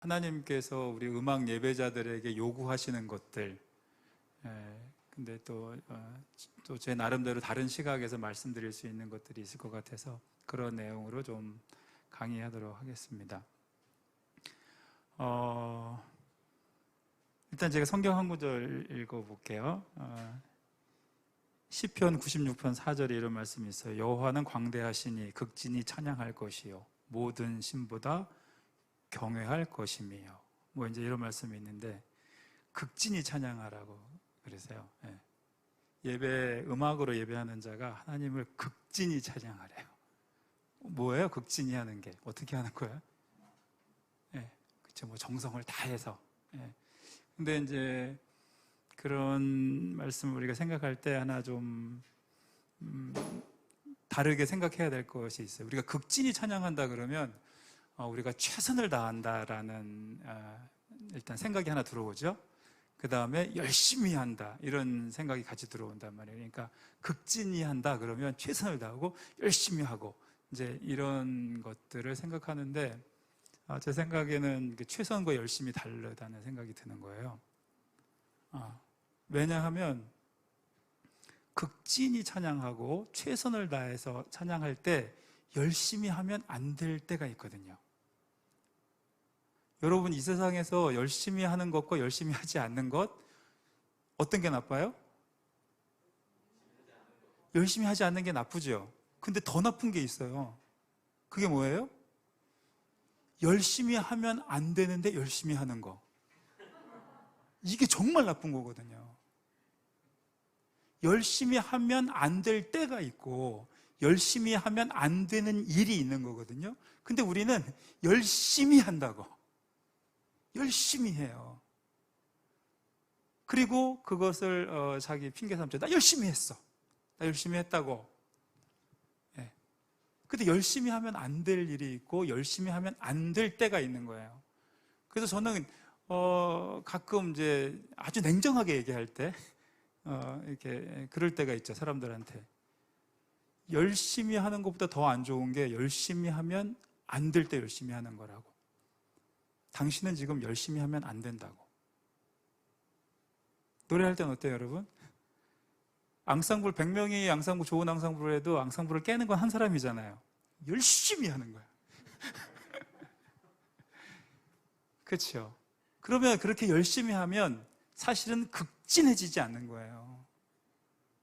하나님께서 우리 음악 예배자들에게 요구하시는 것들, 예, 근데 또, 어, 또제 나름대로 다른 시각에서 말씀드릴 수 있는 것들이 있을 것 같아서 그런 내용으로 좀 강의하도록 하겠습니다. 어, 일단 제가 성경 한 구절 읽어볼게요. 어, 시편 96편 4절에 이런 말씀이 있어요. 여호와는 광대하시니 극진히 찬양할 것이요 모든 신보다 경외할 것이며 뭐 이제 이런 말씀이 있는데 극진히 찬양하라고 그러세요. 예. 예배 음악으로 예배하는 자가 하나님을 극진히 찬양하래요. 뭐예요? 극진히 하는 게 어떻게 하는 거예요? 예, 그렇죠. 뭐 정성을 다해서. 예. 근데 이제 그런 말씀을 우리가 생각할 때 하나 좀 음, 다르게 생각해야 될 것이 있어요. 우리가 극진히 찬양한다 그러면 어, 우리가 최선을 다한다라는 어, 일단 생각이 하나 들어오죠. 그 다음에 열심히 한다 이런 생각이 같이 들어온단 말이에요. 그러니까 극진히 한다 그러면 최선을 다하고 열심히 하고 이제 이런 것들을 생각하는데 아, 제 생각에는 그 최선과 열심히 다르다는 생각이 드는 거예요. 아, 왜냐하면 극진히 찬양하고 최선을 다해서 찬양할 때 열심히 하면 안 될 때가 있거든요. 여러분 이 세상에서 열심히 하는 것과 열심히 하지 않는 것 어떤 게 나빠요? 열심히 하지 않는 게 나쁘죠. 근데 더 나쁜 게 있어요. 그게 뭐예요? 열심히 하면 안 되는데 열심히 하는 거. 이게 정말 나쁜 거거든요. 열심히 하면 안 될 때가 있고, 열심히 하면 안 되는 일이 있는 거거든요. 근데 우리는 열심히 한다고. 열심히 해요. 그리고 그것을 어, 자기 핑계 삼죠. 나 열심히 했어. 나 열심히 했다고. 예. 근데 열심히 하면 안 될 일이 있고 열심히 하면 안 될 때가 있는 거예요. 그래서 저는 어, 가끔 이제 아주 냉정하게 얘기할 때 어, 이렇게 그럴 때가 있죠 사람들한테 열심히 하는 것보다 더 안 좋은 게 열심히 하면 안 될 때 열심히 하는 거라고. 당신은 지금 열심히 하면 안 된다고. 노래할 땐 어때요, 여러분? 앙상블 100명이 앙상블 좋은 앙상블을 해도 앙상블을 깨는 건 한 사람이잖아요. 열심히 하는 거야. 그렇죠? 그러면 그렇게 열심히 하면 사실은 극진해지지 않는 거예요.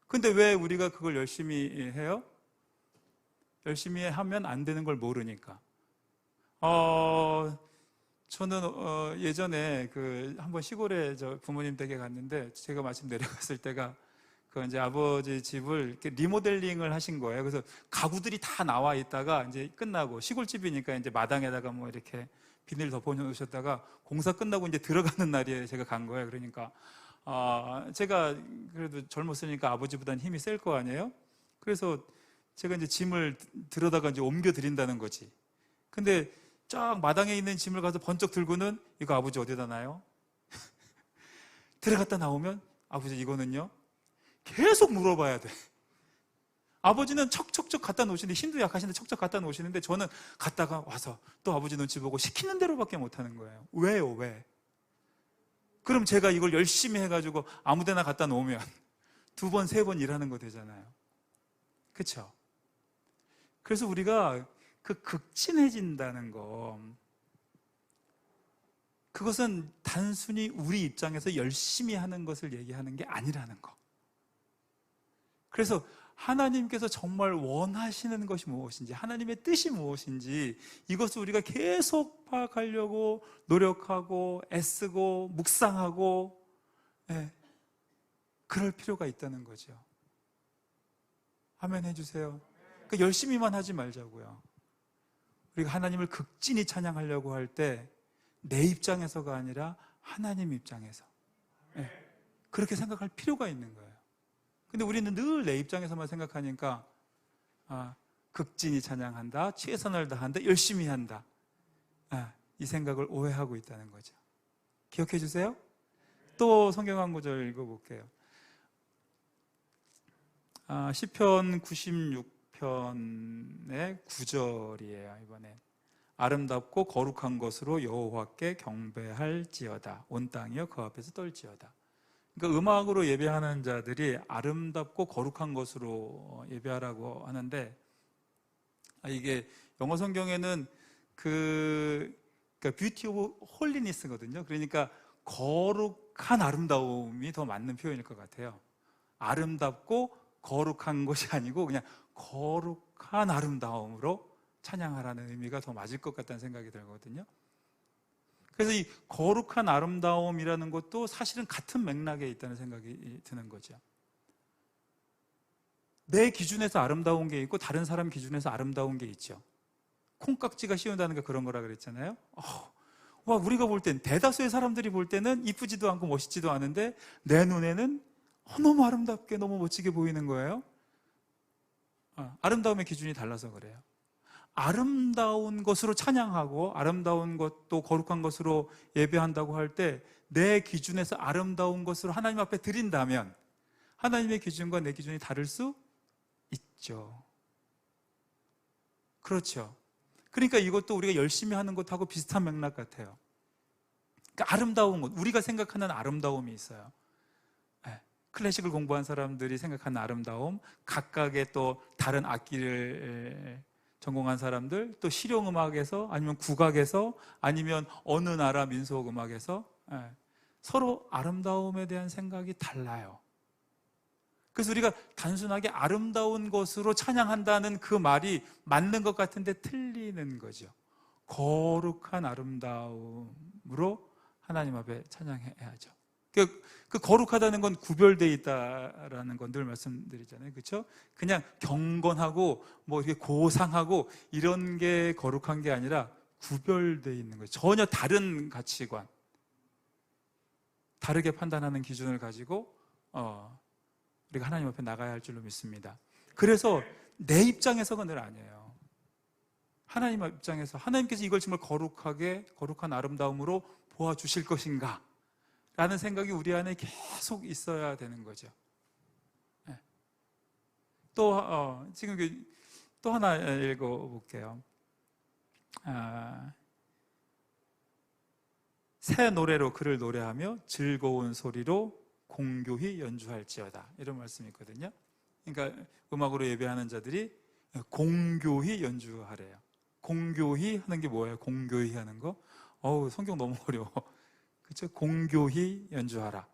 근데 왜 우리가 그걸 열심히 해요? 열심히 하면 안 되는 걸 모르니까. 어, 저는 어, 예전에 그 한번 시골에 저 부모님 댁에 갔는데 제가 마침 내려갔을 때가 그 이제 아버지 집을 이렇게 리모델링을 하신 거예요. 그래서 가구들이 다 나와 있다가 이제 끝나고 시골집이니까 이제 마당에다가 뭐 이렇게 비닐 덮어 놓으셨다가 공사 끝나고 이제 들어가는 날에 제가 간 거예요. 그러니까 아, 제가 그래도 젊었으니까 아버지보다는 힘이 셀 거 아니에요? 그래서 제가 이제 짐을 들어다가 이제 옮겨 드린다는 거지. 근데 쫙 마당에 있는 짐을 가서 번쩍 들고는 이거 아버지 어디다 놔요? 들어갔다 나오면 아버지 이거는요? 계속 물어봐야 돼. 아버지는 척척척 갖다 놓으시는데 힘도 약하신데 척척 갖다 놓으시는데 저는 갔다가 와서 또 아버지 눈치 보고 시키는 대로밖에 못 하는 거예요. 왜요? 왜? 그럼 제가 이걸 열심히 해가지고 아무 데나 갖다 놓으면 두 번, 세 번 일하는 거 되잖아요. 그쵸? 그래서 우리가 그 극진해진다는 거, 그것은 단순히 우리 입장에서 열심히 하는 것을 얘기하는 게 아니라는 거. 그래서 하나님께서 정말 원하시는 것이 무엇인지, 하나님의 뜻이 무엇인지, 이것을 우리가 계속 파악하려고 노력하고, 애쓰고, 묵상하고, 예, 그럴 필요가 있다는 거죠. 아멘 해주세요. 그러니까 열심히만 하지 말자고요. 우리가 하나님을 극진히 찬양하려고 할 때, 내 입장에서가 아니라 하나님 입장에서. 예, 그렇게 생각할 필요가 있는 거예요. 근데 우리는 늘 내 입장에서만 생각하니까 아, 극진히 찬양한다, 최선을 다한다, 열심히 한다. 아, 이 생각을 오해하고 있다는 거죠. 기억해 주세요. 또 성경 한 구절 읽어볼게요. 아, 시편 96 편의 9절이에요. 이번에 아름답고 거룩한 것으로 여호와께 경배할지어다. 온 땅이여 그 앞에서 떨지어다. 그러니까 음악으로 예배하는 자들이 아름답고 거룩한 것으로 예배하라고 하는데 아, 이게 영어 성경에는 그 그러니까 뷰티 오브 홀리니스거든요. 그러니까 거룩한 아름다움이 더 맞는 표현일 것 같아요. 아름답고 거룩한 것이 아니고 그냥 거룩한 아름다움으로 찬양하라는 의미가 더 맞을 것 같다는 생각이 들거든요. 그래서 이 거룩한 아름다움이라는 것도 사실은 같은 맥락에 있다는 생각이 드는 거죠. 내 기준에서 아름다운 게 있고 다른 사람 기준에서 아름다운 게 있죠. 콩깍지가 씌운다는 게 그런 거라 그랬잖아요. 어, 와 우리가 볼 땐 대다수의 사람들이 볼 때는 이쁘지도 않고 멋있지도 않은데 내 눈에는 어, 너무 아름답게 너무 멋지게 보이는 거예요. 어, 아름다움의 기준이 달라서 그래요. 아름다운 것으로 찬양하고 아름다운 것도 거룩한 것으로 예배한다고 할 때 내 기준에서 아름다운 것으로 하나님 앞에 드린다면 하나님의 기준과 내 기준이 다를 수 있죠. 그렇죠. 그러니까 이것도 우리가 열심히 하는 것하고 비슷한 맥락 같아요. 그러니까 아름다운 것, 우리가 생각하는 아름다움이 있어요. 네. 클래식을 공부한 사람들이 생각하는 아름다움, 각각의 또 다른 악기를 전공한 사람들, 또 실용음악에서 아니면 국악에서 아니면 어느 나라 민속음악에서 예, 서로 아름다움에 대한 생각이 달라요. 그래서 우리가 단순하게 아름다운 것으로 찬양한다는 그 말이 맞는 것 같은데 틀리는 거죠. 거룩한 아름다움으로 하나님 앞에 찬양해야죠. 그, 그 거룩하다는 건 구별되어 있다라는 건 늘 말씀드리잖아요. 그렇죠? 그냥 경건하고 뭐 이렇게 고상하고 이런 게 거룩한 게 아니라 구별되어 있는 거예요. 전혀 다른 가치관. 다르게 판단하는 기준을 가지고 어, 우리가 하나님 앞에 나가야 할 줄로 믿습니다. 그래서 내 입장에서가 늘 아니에요. 하나님 입장에서 하나님께서 이걸 정말 거룩하게 거룩한 아름다움으로 보아 주실 것인가? 라는 생각이 우리 안에 계속 있어야 되는 거죠. 네. 또 어, 지금 그, 또 하나 읽어볼게요. 아, 새 노래로 그를 노래하며 즐거운 소리로 공교히 연주할지어다 이런 말씀이 있거든요. 그러니까 음악으로 예배하는 자들이 공교히 연주하래요. 공교히 하는 게 뭐예요? 공교히 하는 거? 어우 성경 너무 어려워. 그렇죠? 공교히 연주하라.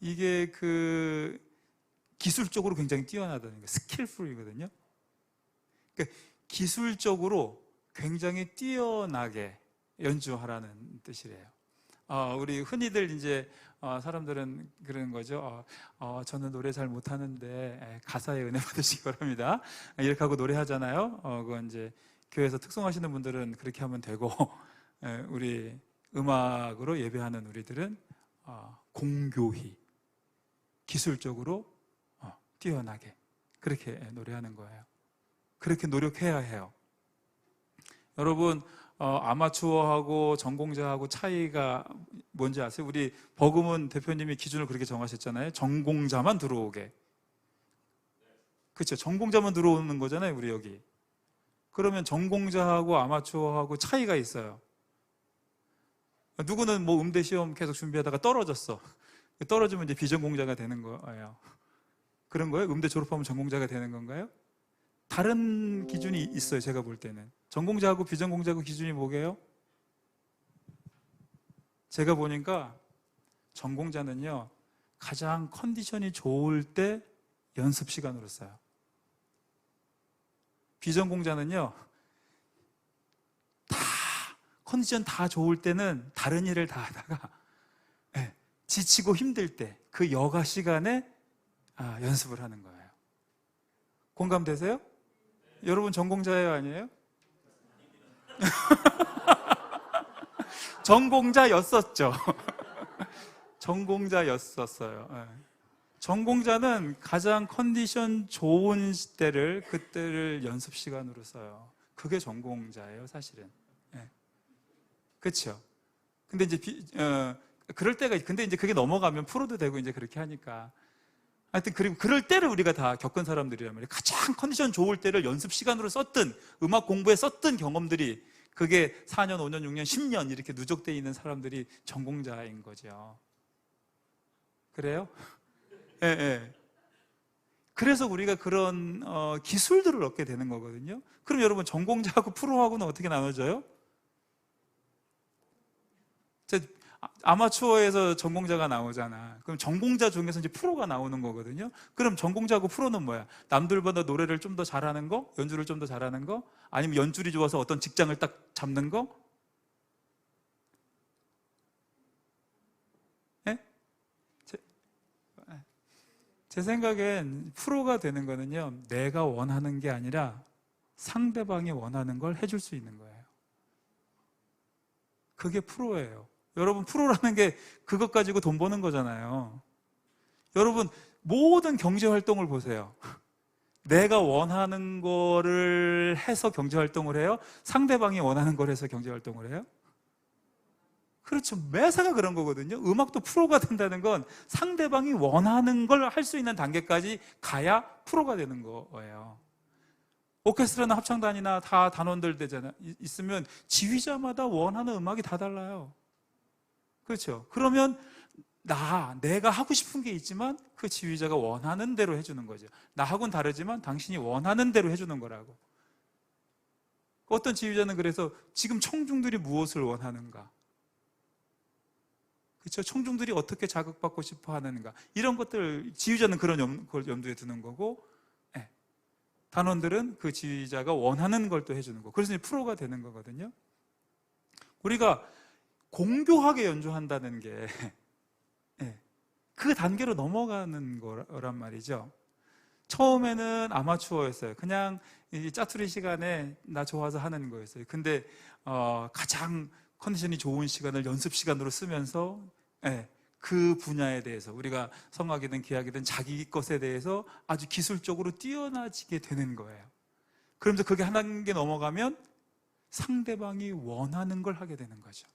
이게 그 기술적으로 굉장히 뛰어나다는 거예요. 스킬풀이거든요. 그러니까 기술적으로 굉장히 뛰어나게 연주하라는 뜻이래요. 어, 우리 흔히들 이제 어, 사람들은 그러는 거죠. 어, 어, 저는 노래 잘 못하는데 가사에 은혜 받으시기 바랍니다. 이렇게 하고 노래하잖아요. 어, 그건 이제 교회에서 특성하시는 분들은 그렇게 하면 되고 예, 우리 음악으로 예배하는 우리들은 어, 공교히 기술적으로 어, 뛰어나게 그렇게 노래하는 거예요. 그렇게 노력해야 해요. 여러분 어, 아마추어하고 전공자하고 차이가 뭔지 아세요? 우리 버금은 대표님이 기준을 그렇게 정하셨잖아요. 전공자만 들어오게. 그렇죠. 전공자만 들어오는 거잖아요. 우리 여기. 그러면 전공자하고 아마추어하고 차이가 있어요. 누구는 뭐 음대 시험 계속 준비하다가 떨어졌어. 떨어지면 이제 비전공자가 되는 거예요. 그런 거예요? 음대 졸업하면 전공자가 되는 건가요? 다른 기준이 있어요. 제가 볼 때는. 전공자하고 비전공자하고 기준이 뭐게요? 제가 보니까 전공자는요. 가장 컨디션이 좋을 때 연습 시간으로 써요. 비전공자는요. 컨디션 다 좋을 때는 다른 일을 다 하다가 네, 지치고 힘들 때 그 여가 시간에 아, 연습을 하는 거예요. 공감되세요? 여러분 전공자예요, 아니에요? 전공자였었죠. 전공자였었어요. 네. 전공자는 가장 컨디션 좋은 때를 그때를 연습 시간으로 써요. 그게 전공자예요, 사실은. 그렇죠. 근데 이제 비, 어, 그럴 때가 근데 이제 그게 넘어가면 프로도 되고 이제 그렇게 하니까 하여튼 그리고 그럴 때를 우리가 다 겪은 사람들이란 말이에요. 가장 컨디션 좋을 때를 연습 시간으로 썼던 음악 공부에 썼던 경험들이 그게 4년, 5년, 6년, 10년 이렇게 누적되어 있는 사람들이 전공자인 거죠. 그래요? 예, 예. 그래서 우리가 그런 어, 기술들을 얻게 되는 거거든요. 그럼 여러분 전공자하고 프로하고는 어떻게 나눠져요? 자, 아- 아마추어에서 전공자가 나오잖아. 그럼 전공자 중에서 이제 프로가 나오는 거거든요. 그럼 전공자하고 프로는 뭐야? 남들보다 노래를 좀 더 잘하는 거? 연주를 좀 더 잘하는 거? 아니면 연줄이 좋아서 어떤 직장을 딱 잡는 거? 예? 제, 제 생각엔 프로가 되는 거는요, 내가 원하는 게 아니라 상대방이 원하는 걸 해줄 수 있는 거예요. 그게 프로예요. 여러분, 프로라는 게 그것 가지고 돈 버는 거잖아요. 여러분, 모든 경제 활동을 보세요. 내가 원하는 거를 해서 경제 활동을 해요? 상대방이 원하는 걸 해서 경제 활동을 해요? 그렇죠. 매사가 그런 거거든요. 음악도 프로가 된다는 건 상대방이 원하는 걸 할 수 있는 단계까지 가야 프로가 되는 거예요. 오케스트라나 합창단이나 다 단원들 되잖아. 이- 있으면 지휘자마다 원하는 음악이 다 달라요. 그렇죠. 그러면 나, 내가 하고 싶은 게 있지만 그 지휘자가 원하는 대로 해주는 거죠. 나하고는 다르지만 당신이 원하는 대로 해주는 거라고. 어떤 지휘자는 그래서 지금 청중들이 무엇을 원하는가? 그렇죠. 청중들이 어떻게 자극받고 싶어 하는가? 이런 것들 지휘자는 그런 염, 걸 염두에 두는 거고, 예. 단원들은 그 지휘자가 원하는 걸 또 해주는 거. 그래서 이제 프로가 되는 거거든요. 우리가 공교하게 연주한다는 게 예, 그 단계로 넘어가는 거란 말이죠. 처음에는 아마추어였어요. 그냥 이 짜투리 시간에 나 좋아서 하는 거였어요. 근데 어, 가장 컨디션이 좋은 시간을 연습 시간으로 쓰면서 예, 그 분야에 대해서 우리가 성악이든 기악이든 자기 것에 대해서 아주 기술적으로 뛰어나지게 되는 거예요. 그러면서 그게 한 단계 넘어가면 상대방이 원하는 걸 하게 되는 거죠.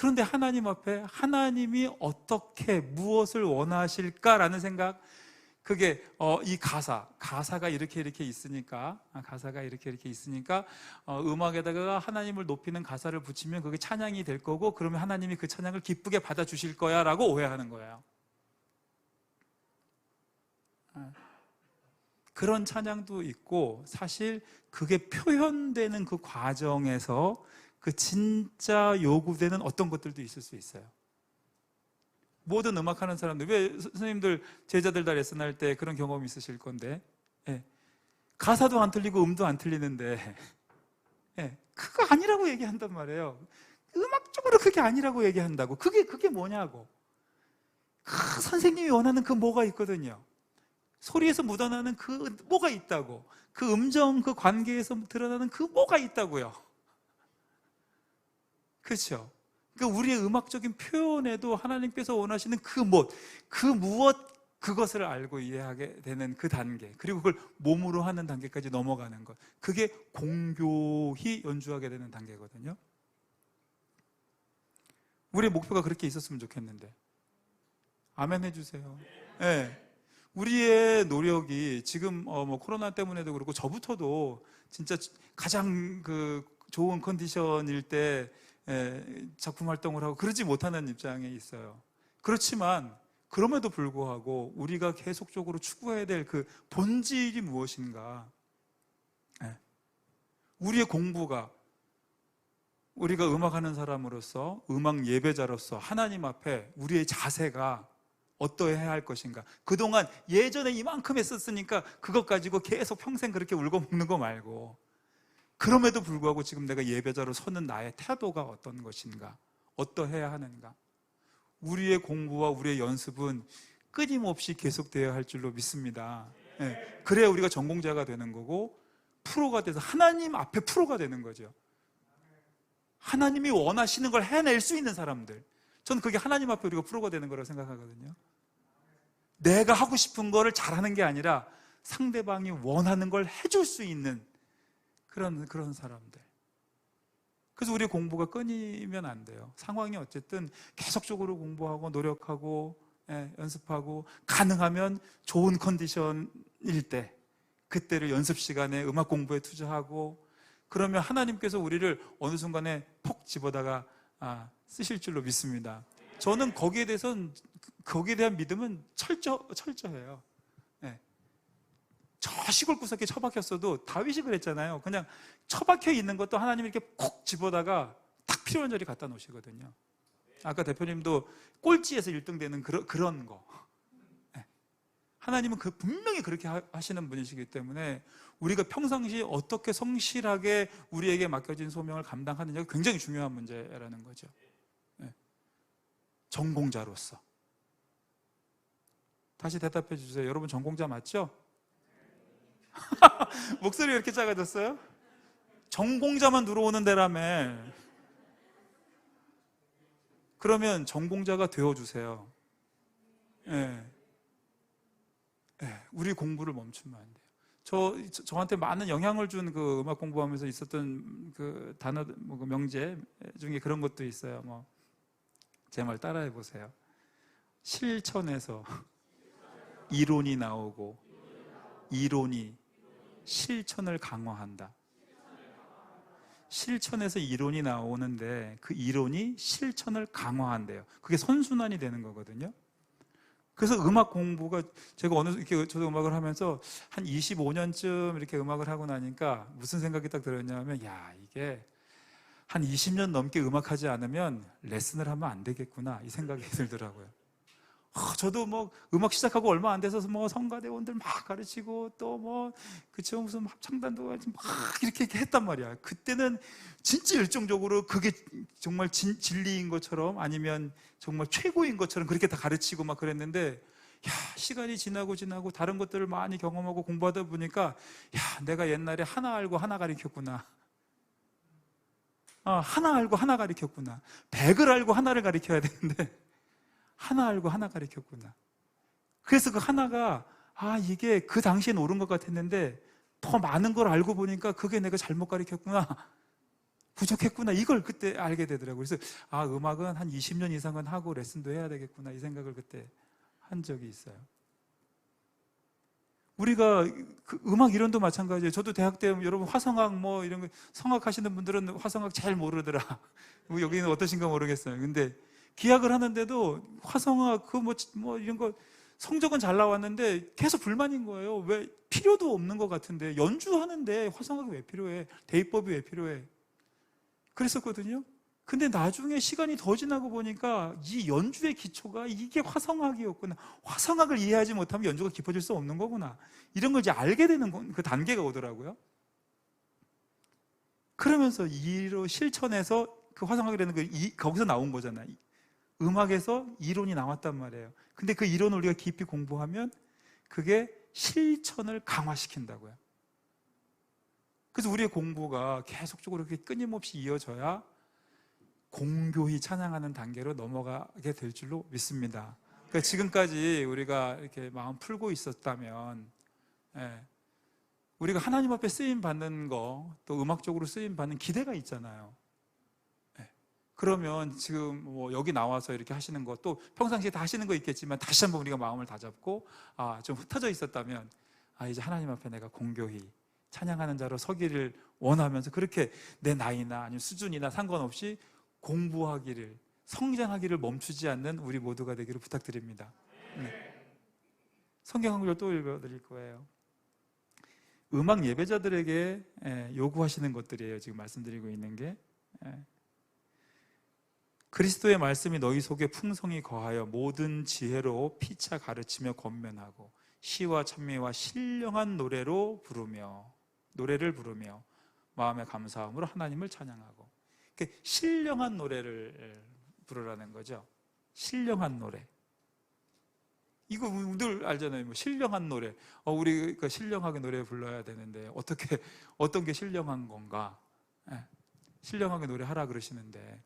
그런데 하나님 앞에 하나님이 어떻게 무엇을 원하실까라는 생각 그게 어, 이 가사 가사가 이렇게 이렇게 있으니까 아, 가사가 이렇게 이렇게 있으니까 어, 음악에다가 하나님을 높이는 가사를 붙이면 그게 찬양이 될 거고 그러면 하나님이 그 찬양을 기쁘게 받아 주실 거야라고 오해하는 거예요. 아, 그런 찬양도 있고 사실 그게 표현되는 그 과정에서 그 진짜 요구되는 어떤 것들도 있을 수 있어요. 모든 음악 하는 사람들 왜 선생님들 제자들 다 레슨 할 때 그런 경험이 있으실 건데 예. 가사도 안 틀리고 음도 안 틀리는데 예. 그거 아니라고 얘기한단 말이에요. 음악적으로 그게 아니라고 얘기한다고 그게 그게 뭐냐고 그 선생님이 원하는 그 뭐가 있거든요. 소리에서 묻어나는 그 뭐가 있다고 그 음정 그 관계에서 드러나는 그 뭐가 있다고요. 그렇죠. 그 우리의 음악적인 표현에도 하나님께서 원하시는 그 못, 그 무엇 그것을 알고 이해하게 되는 그 단계, 그리고 그걸 몸으로 하는 단계까지 넘어가는 것. 그게 공교히 연주하게 되는 단계거든요. 우리의 목표가 그렇게 있었으면 좋겠는데. 아멘 해주세요. 예. 네. 우리의 노력이 지금 어, 뭐 코로나 때문에도 그렇고 저부터도 진짜 가장 그 좋은 컨디션일 때 예, 작품 활동을 하고 그러지 못하는 입장에 있어요. 그렇지만 그럼에도 불구하고 우리가 계속적으로 추구해야 될 그 본질이 무엇인가? 예. 우리의 공부가 우리가 음악하는 사람으로서 음악 예배자로서 하나님 앞에 우리의 자세가 어떠해야 할 것인가? 그동안 예전에 이만큼 했었으니까 그것 가지고 계속 평생 그렇게 울고 먹는 거 말고 그럼에도 불구하고 지금 내가 예배자로 서는 나의 태도가 어떤 것인가? 어떠해야 하는가? 우리의 공부와 우리의 연습은 끊임없이 계속되어야 할 줄로 믿습니다. 네. 그래야 우리가 전공자가 되는 거고 프로가 돼서 하나님 앞에 프로가 되는 거죠. 하나님이 원하시는 걸 해낼 수 있는 사람들. 저는 그게 하나님 앞에 우리가 프로가 되는 거라고 생각하거든요. 내가 하고 싶은 거를 잘하는 게 아니라 상대방이 원하는 걸 해줄 수 있는 그런 그런 사람들. 그래서 우리 공부가 끊이면 안 돼요. 상황이 어쨌든 계속적으로 공부하고 노력하고 예, 연습하고 가능하면 좋은 컨디션일 때 그때를 연습 시간에 음악 공부에 투자하고 그러면 하나님께서 우리를 어느 순간에 퍽 집어다가 아, 쓰실 줄로 믿습니다. 저는 거기에 대해서는 거기에 대한 믿음은 철저 철저해요. 예. 저 시골 구석에 처박혔어도 다윗이 그랬잖아요. 그냥 처박혀 있는 것도 하나님 이렇게 콕 집어다가 딱 필요한 자리 갖다 놓으시거든요. 아까 대표님도 꼴찌에서 1등 되는 그런, 그런 거. 예. 하나님은 그 분명히 그렇게 하- 하시는 분이시기 때문에 우리가 평상시 어떻게 성실하게 우리에게 맡겨진 소명을 감당하느냐가 굉장히 중요한 문제라는 거죠. 예. 전공자로서. 다시 대답해 주세요. 여러분 전공자 맞죠? 목소리 왜 이렇게 작아졌어요? 전공자만 들어오는 데라며. 그러면 전공자가 되어주세요. 예. 예, 우리 공부를 멈추면 안 돼요. 저, 저- 저 한테 많은 영향을 준 그 음악 공부하면서 있었던 그 단어, 뭐 그 명제 중에 그런 것도 있어요. 뭐, 제 말 따라해 보세요. 실천에서 이론이 나오고, 이론이 실천을 강화한다. 실천에서 이론이 나오는데 그 이론이 실천을 강화한대요. 그게 선순환이 되는 거거든요. 그래서 음악 공부가 제가 어느 이렇게 저도 음악을 하면서 한 25년쯤 이렇게 음악을 하고 나니까 무슨 생각이 딱 들었냐면 야 이게 한 20년 넘게 음악하지 않으면 레슨을 하면 안 되겠구나 이 생각이 들더라고요. 아, 저도 뭐 음악 시작하고 얼마 안 돼서 뭐 성가대원들 막 가르치고 또 뭐 그쵸 무슨 합창단도 막 이렇게 했단 말이야. 그때는 진짜 열정적으로 그게 정말 진, 진리인 것처럼 아니면 정말 최고인 것처럼 그렇게 다 가르치고 막 그랬는데 야 시간이 지나고 지나고 다른 것들을 많이 경험하고 공부하다 보니까 야 내가 옛날에 하나 알고 하나 가르쳤구나. 아, 하나 알고 하나 가르쳤구나. 백을 알고 하나를 가르쳐야 되는데 하나 알고 하나 가르쳤구나. 그래서 그 하나가 아 이게 그 당시엔 옳은 것 같았는데 더 많은 걸 알고 보니까 그게 내가 잘못 가르쳤구나. 부족했구나. 이걸 그때 알게 되더라고요. 그래서 아 음악은 한 20년 이상은 하고 레슨도 해야 되겠구나. 이 생각을 그때 한 적이 있어요. 우리가 그 음악 이론도 마찬가지예요. 저도 대학 때 여러분 화성학 뭐 이런 거 성악 하시는 분들은 화성학 잘 모르더라. 뭐 여기는 어떠신가 모르겠어요. 근데 기약을 하는데도 화성학 그뭐 뭐 이런 거 성적은 잘 나왔는데 계속 불만인 거예요. 왜 필요도 없는 것 같은데 연주하는데 화성학이 왜 필요해? 대입법이 왜 필요해? 그랬었거든요. 근데 나중에 시간이 더 지나고 보니까 이 연주의 기초가 이게 화성학이었구나. 화성학을 이해하지 못하면 연주가 깊어질 수 없는 거구나. 이런 걸 이제 알게 되는 건- 그 단계가 오더라고요. 그러면서 이로 실천해서 그 화성학이라는 그 이- 거기서 나온 거잖아요. 이- 음악에서 이론이 나왔단 말이에요. 근데 그 이론을 우리가 깊이 공부하면 그게 실천을 강화시킨다고요. 그래서 우리의 공부가 계속적으로 그렇게 끊임없이 이어져야 공교히 찬양하는 단계로 넘어가게 될 줄로 믿습니다. 그러니까 지금까지 우리가 이렇게 마음 풀고 있었다면, 예, 우리가 하나님 앞에 쓰임 받는 거, 또 음악적으로 쓰임 받는 기대가 있잖아요. 예, 그러면 지금 뭐 여기 나와서 이렇게 하시는 거, 또 평상시에 다 하시는 거 있겠지만 다시 한번 우리가 마음을 다잡고, 아, 좀 흩어져 있었다면, 아, 이제 하나님 앞에 내가 공교히 찬양하는 자로 서기를 원하면서 그렇게 내 나이나 아니면 수준이나 상관없이 공부하기를 성장하기를 멈추지 않는 우리 모두가 되기를 부탁드립니다. 네. 성경 한 구절 또 읽어드릴 거예요. 음악 예배자들에게 예, 요구하시는 것들이에요. 지금 말씀드리고 있는 게 예. 그리스도의 말씀이 너희 속에 풍성히 거하여 모든 지혜로 피차 가르치며 권면하고 시와 찬미와 신령한 노래로 부르며 노래를 부르며 마음의 감사함으로 하나님을 찬양하고 이렇게 신령한 노래를 부르라는 거죠. 신령한 노래. 이거 늘 알잖아요. 뭐 신령한 노래. 어, 우리 그 신령하게 노래 불러야 되는데 어떻게 어떤 게 신령한 건가? 예, 신령하게 노래하라 그러시는데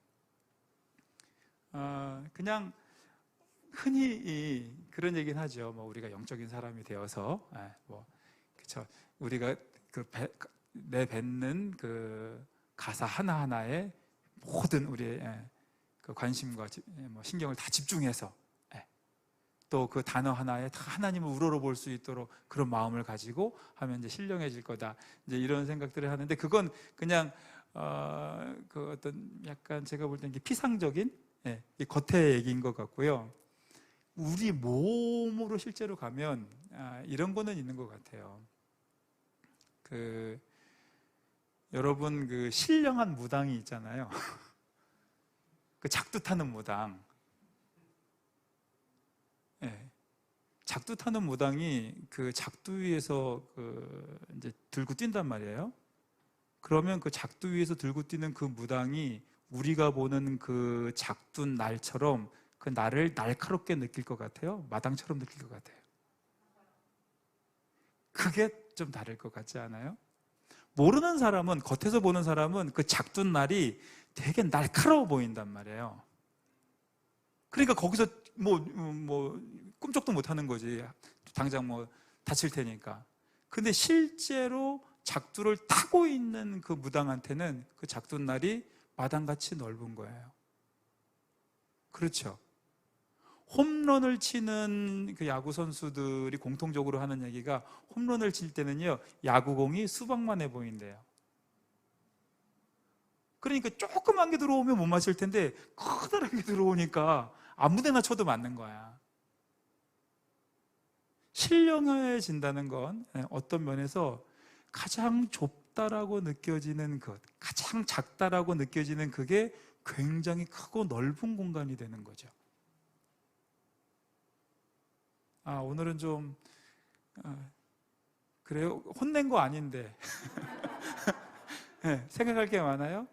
어, 그냥 흔히 이, 그런 얘기는 하죠. 뭐 우리가 영적인 사람이 되어서 예, 뭐 그쵸. 우리가 그 배, 내뱉는 그 가사 하나 하나에 모든 우리의 예, 그 관심과 지- 예, 뭐 신경을 다 집중해서 예, 또그 단어 하나에 다 하나님을 우러러 볼 수 있도록 그런 마음을 가지고 하면 이제 신령해질 거다. 이제 이런 생각들을 하는데 그건 그냥 어, 그 어떤 약간 제가 볼 때는 피상적인 예, 이 겉의 얘기인 것 같고요. 우리 몸으로 실제로 가면 아, 이런 거는 있는 것 같아요. 그 여러분 그 신령한 무당이 있잖아요. 그 작두 타는 무당. 예. 작두 타는 무당이 그 작두 위에서 그 이제 들고 뛴단 말이에요. 그러면 그 작두 위에서 들고 뛰는 그 무당이 우리가 보는 그 작두 날처럼 그 날을 날카롭게 느낄 것 같아요. 마당처럼 느낄 것 같아요. 그게 좀 다를 것 같지 않아요? 모르는 사람은 겉에서 보는 사람은 그 작둔 날이 되게 날카로워 보인단 말이에요. 그러니까 거기서 뭐, 뭐, 꿈쩍도 못 하는 거지. 당장 뭐 다칠 테니까. 근데 실제로 작두를 타고 있는 그 무당한테는 그 작둔 날이 마당같이 넓은 거예요. 그렇죠. 홈런을 치는 그 야구 선수들이 공통적으로 하는 얘기가 홈런을 칠 때는요, 야구공이 수박만해 보인대요. 그러니까 조그만 게 들어오면 못 맞을 텐데 커다란 게 들어오니까 아무데나 쳐도 맞는 거야. 신령해진다는 건 어떤 면에서 가장 좁 다라고 느껴지는 것, 가장 작다라고 느껴지는 그게 굉장히 크고 넓은 공간이 되는 거죠. 아, 오늘은 좀, 어, 그래요? 혼낸 거 아닌데. 네, 생각할 게 많아요?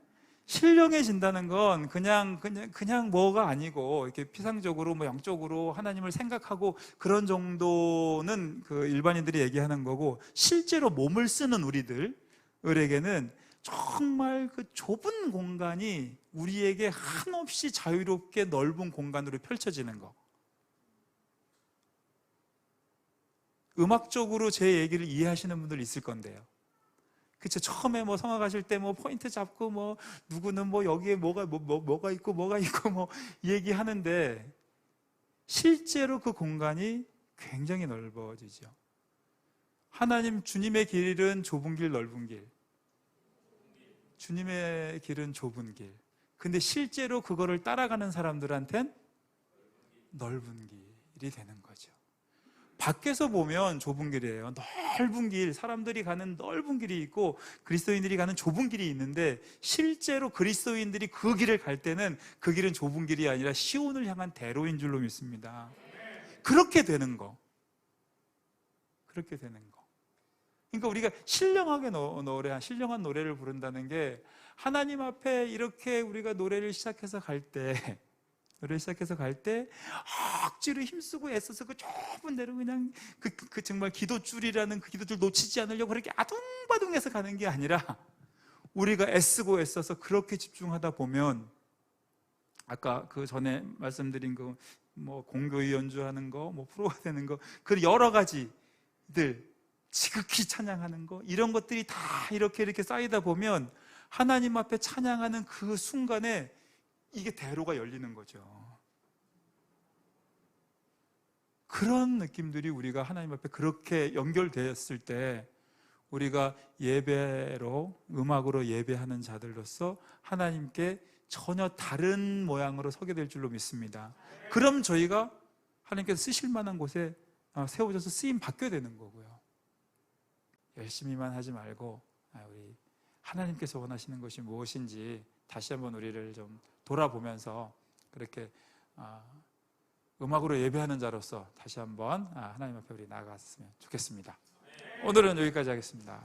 신령해진다는 건 그냥, 그냥, 그냥 뭐가 아니고, 이렇게 피상적으로, 뭐 영적으로 하나님을 생각하고 그런 정도는 그 일반인들이 얘기하는 거고, 실제로 몸을 쓰는 우리들 에게는 정말 그 좁은 공간이 우리에게 한없이 자유롭게 넓은 공간으로 펼쳐지는 거. 음악적으로 제 얘기를 이해하시는 분들 있을 건데요. 그쵸 처음에 뭐 성악 하실 때 뭐 포인트 잡고 뭐 누구는 뭐 여기에 뭐가 뭐, 뭐 뭐가 있고 뭐가 있고 뭐 얘기하는데 실제로 그 공간이 굉장히 넓어지죠. 하나님 주님의 길은 좁은 길 넓은 길. 주님의 길은 좁은 길. 근데 실제로 그거를 따라가는 사람들한텐 넓은 길이 되는 거죠. 밖에서 보면 좁은 길이에요. 넓은 길, 사람들이 가는 넓은 길이 있고 그리스도인들이 가는 좁은 길이 있는데 실제로 그리스도인들이 그 길을 갈 때는 그 길은 좁은 길이 아니라 시온을 향한 대로인 줄로 믿습니다. 그렇게 되는 거. 그렇게 되는 거. 그러니까 우리가 신령하게 노래, 신령한 노래를 부른다는 게 하나님 앞에 이렇게 우리가 노래를 시작해서 갈 때 노래 시작해서 갈 때 억지로 힘쓰고 애써서 그 좁은 데로 그냥 그, 그, 그 정말 기도줄이라는 그 기도줄 놓치지 않으려고 그렇게 아둥바둥해서 가는 게 아니라 우리가 애쓰고 애써서 그렇게 집중하다 보면 아까 그 전에 말씀드린 그 뭐 공교의 연주하는 거, 뭐 프로가 되는 거, 그 여러 가지들 지극히 찬양하는 거 이런 것들이 다 이렇게 이렇게 쌓이다 보면 하나님 앞에 찬양하는 그 순간에 이게 대로가 열리는 거죠. 그런 느낌들이 우리가 하나님 앞에 그렇게 연결되었을 때 우리가 예배로 음악으로 예배하는 자들로서 하나님께 전혀 다른 모양으로 서게 될 줄로 믿습니다. 그럼 저희가 하나님께서 쓰실 만한 곳에 어, 세워져서 쓰임 받게 되는 거고요. 열심히만 하지 말고 아, 우리 하나님께서 원하시는 것이 무엇인지 다시 한번 우리를 좀 돌아보면서 그렇게 아, 음악으로 예배하는 자로서 다시 한번 아, 하나님 앞에 우리 나아갔으면 좋겠습니다. 오늘은 여기까지 하겠습니다.